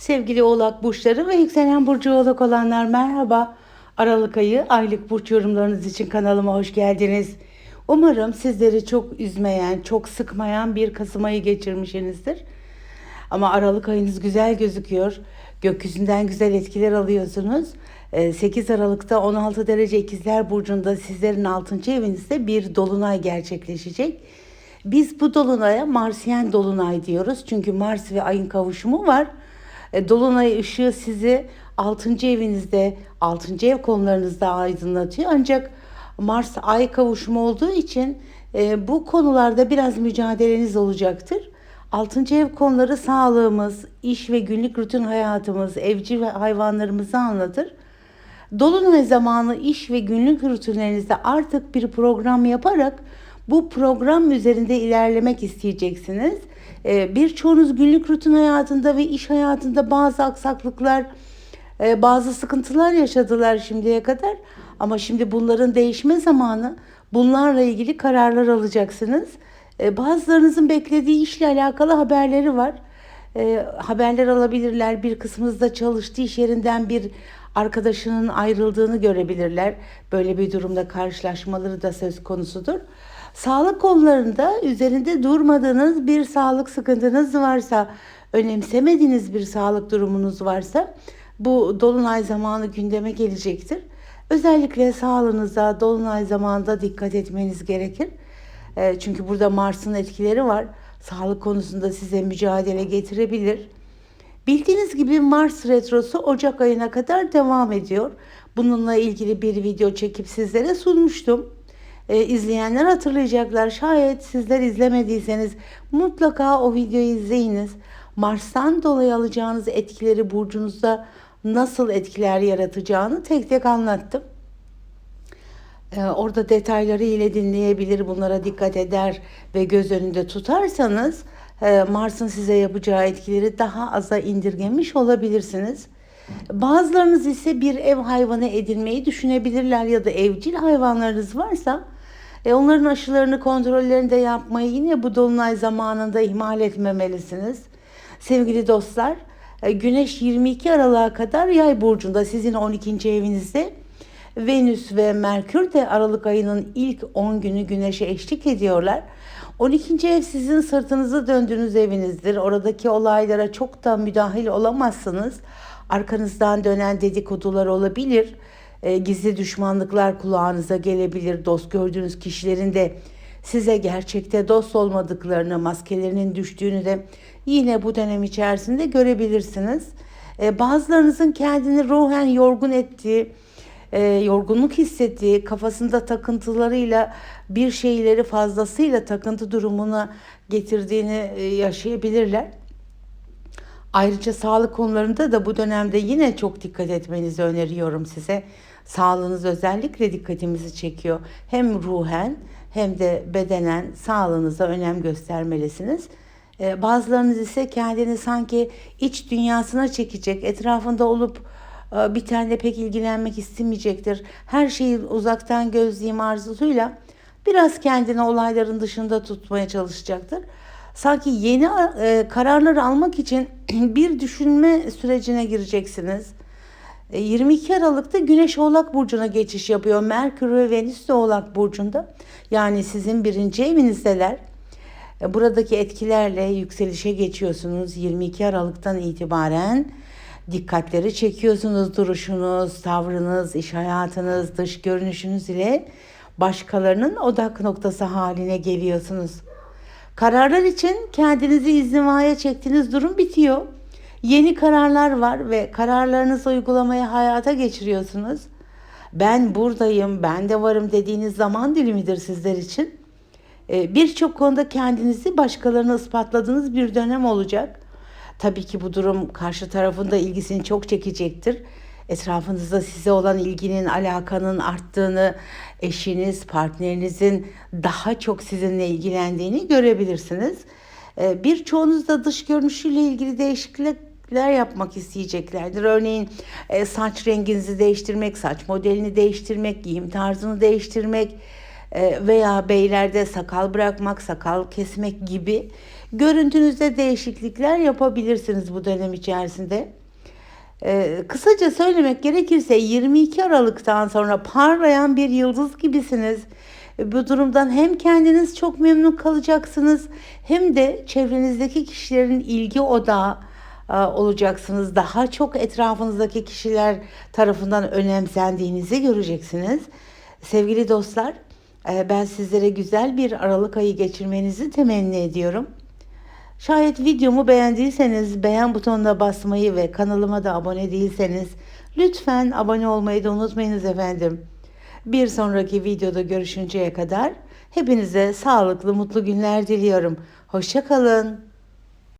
Sevgili oğlak burçları ve yükselen burcu oğlak olanlar merhaba. Aralık ayı aylık burç yorumlarınız için kanalıma hoş geldiniz. Umarım sizleri çok üzmeyen, çok sıkmayan bir Kasım ayı geçirmişsinizdir. Ama Aralık ayınız güzel gözüküyor. Gökyüzünden güzel etkiler alıyorsunuz. Ee, 8 Aralık'ta 16 derece ikizler burcunda sizlerin 6. evinizde bir dolunay gerçekleşecek. Biz bu dolunaya Marsiyen dolunay diyoruz. Çünkü Mars ve ayın kavuşumu var. E, Dolunay ışığı sizi 6. evinizde, 6. ev konularınızda aydınlatıyor. Ancak Mars ay kavuşumu olduğu için e, bu konularda biraz mücadeleniz olacaktır. 6. ev konuları sağlığımız, iş ve günlük rutin hayatımız, evcil hayvanlarımızı anlatır. Dolunay zamanı iş ve günlük rutinlerinizde artık bir program yaparak bu program üzerinde ilerlemek isteyeceksiniz. Ee, Birçoğunuz günlük rutin hayatında ve iş hayatında bazı aksaklıklar, e, bazı sıkıntılar yaşadılar şimdiye kadar. Ama şimdi bunların değişme zamanı. Bunlarla ilgili kararlar alacaksınız. E, Bazılarınızın beklediği işle alakalı haberleri var. E, haberler alabilirler. Bir kısmınız da çalıştığı iş yerinden bir arkadaşının ayrıldığını görebilirler. Böyle bir durumda karşılaşmaları da söz konusudur. Sağlık konularında üzerinde durmadığınız bir sağlık sıkıntınız varsa, önemsemediğiniz bir sağlık durumunuz varsa bu dolunay zamanı gündeme gelecektir. Özellikle sağlığınıza dolunay zamanında dikkat etmeniz gerekir. E, Çünkü burada Mars'ın etkileri var. Sağlık konusunda size mücadele getirebilir. Bildiğiniz gibi Mars retrosu Ocak ayına kadar devam ediyor. Bununla ilgili bir video çekip sizlere sunmuştum. Ee, izleyenler hatırlayacaklar. Şayet sizler izlemediyseniz mutlaka o videoyu izleyiniz. Mars'tan dolayı alacağınız etkileri burcunuzda nasıl etkiler yaratacağını tek tek anlattım. Ee, Orada detayları ile dinleyebilir, bunlara dikkat eder ve göz önünde tutarsanız e, Mars'ın size yapacağı etkileri daha aza indirgemiş olabilirsiniz. Bazılarınız ise bir ev hayvanı edinmeyi düşünebilirler ya da evcil hayvanlarınız varsa e, onların aşılarını, kontrollerini de yapmayı yine bu dolunay zamanında ihmal etmemelisiniz. Sevgili dostlar, e, Güneş 22 Aralık'a kadar Yay burcunda sizin 12. evinizde. Venüs ve Merkür de Aralık ayının ilk 10 günü Güneş'e eşlik ediyorlar. 12. ev sizin sırtınızı döndüğünüz evinizdir. Oradaki olaylara çok da müdahil olamazsınız. Arkanızdan dönen dedikodular olabilir. E, gizli düşmanlıklar kulağınıza gelebilir. Dost gördüğünüz kişilerin de size gerçekte dost olmadıklarını, maskelerinin düştüğünü de yine bu dönem içerisinde görebilirsiniz. E, bazılarınızın kendini ruhen yorgun ettiği, e, yorgunluk hissettiği, kafasında takıntılarıyla bir şeyleri fazlasıyla takıntı durumuna getirdiğini e, yaşayabilirler. Ayrıca sağlık konularında da bu dönemde yine çok dikkat etmenizi öneriyorum size. Sağlığınız özellikle dikkatimizi çekiyor. Hem ruhen hem de bedenen sağlığınıza önem göstermelisiniz. Ee, Bazılarınız ise kendini sanki iç dünyasına çekecek, etrafında olup e, bir tane pek ilgilenmek istemeyecektir. Her şeyi uzaktan gözleyeyim arzusuyla biraz kendini olayların dışında tutmaya çalışacaktır. Sanki yeni e, kararlar almak için bir düşünme sürecine gireceksiniz. E, 22 Aralık'ta Güneş Oğlak Burcu'na geçiş yapıyor. Merkür ve Venüs de Oğlak Burcu'nda. Yani sizin birinci evinizdeler. E, Buradaki etkilerle yükselişe geçiyorsunuz 22 Aralık'tan itibaren. Dikkatleri çekiyorsunuz duruşunuz, tavrınız, iş hayatınız, dış görünüşünüz ile başkalarının odak noktası haline geliyorsunuz. Kararlar için kendinizi izdivaya çektiğiniz durum bitiyor. Yeni kararlar var ve kararlarınızı uygulamaya hayata geçiriyorsunuz. Ben buradayım, ben de varım dediğiniz zaman dilimidir sizler için. Ee, Birçok konuda kendinizi başkalarına ispatladığınız bir dönem olacak. Tabii ki bu durum karşı tarafın da ilgisini çok çekecektir. Etrafınızda size olan ilginin, alakanın arttığını, eşiniz, partnerinizin daha çok sizinle ilgilendiğini görebilirsiniz. Ee, Birçoğunuz da dış görünüşüyle ilgili değişiklikler yapmak isteyeceklerdir. Örneğin e, saç renginizi değiştirmek, saç modelini değiştirmek, giyim tarzını değiştirmek e, veya beylerde sakal bırakmak, sakal kesmek gibi Görüntünüzde değişiklikler yapabilirsiniz bu dönem içerisinde. Ee, kısaca söylemek gerekirse 22 Aralık'tan sonra parlayan bir yıldız gibisiniz. E, Bu durumdan hem kendiniz çok memnun kalacaksınız hem de çevrenizdeki kişilerin ilgi odağı olacaksınız. Daha çok etrafınızdaki kişiler tarafından önemsendiğinizi göreceksiniz. Sevgili dostlar, e, ben sizlere güzel bir Aralık ayı geçirmenizi temenni ediyorum. Şayet videomu beğendiyseniz beğen butonuna basmayı ve kanalıma da abone değilseniz lütfen abone olmayı da unutmayınız efendim. Bir sonraki videoda görüşünceye kadar hepinize sağlıklı mutlu günler diliyorum. Hoşçakalın.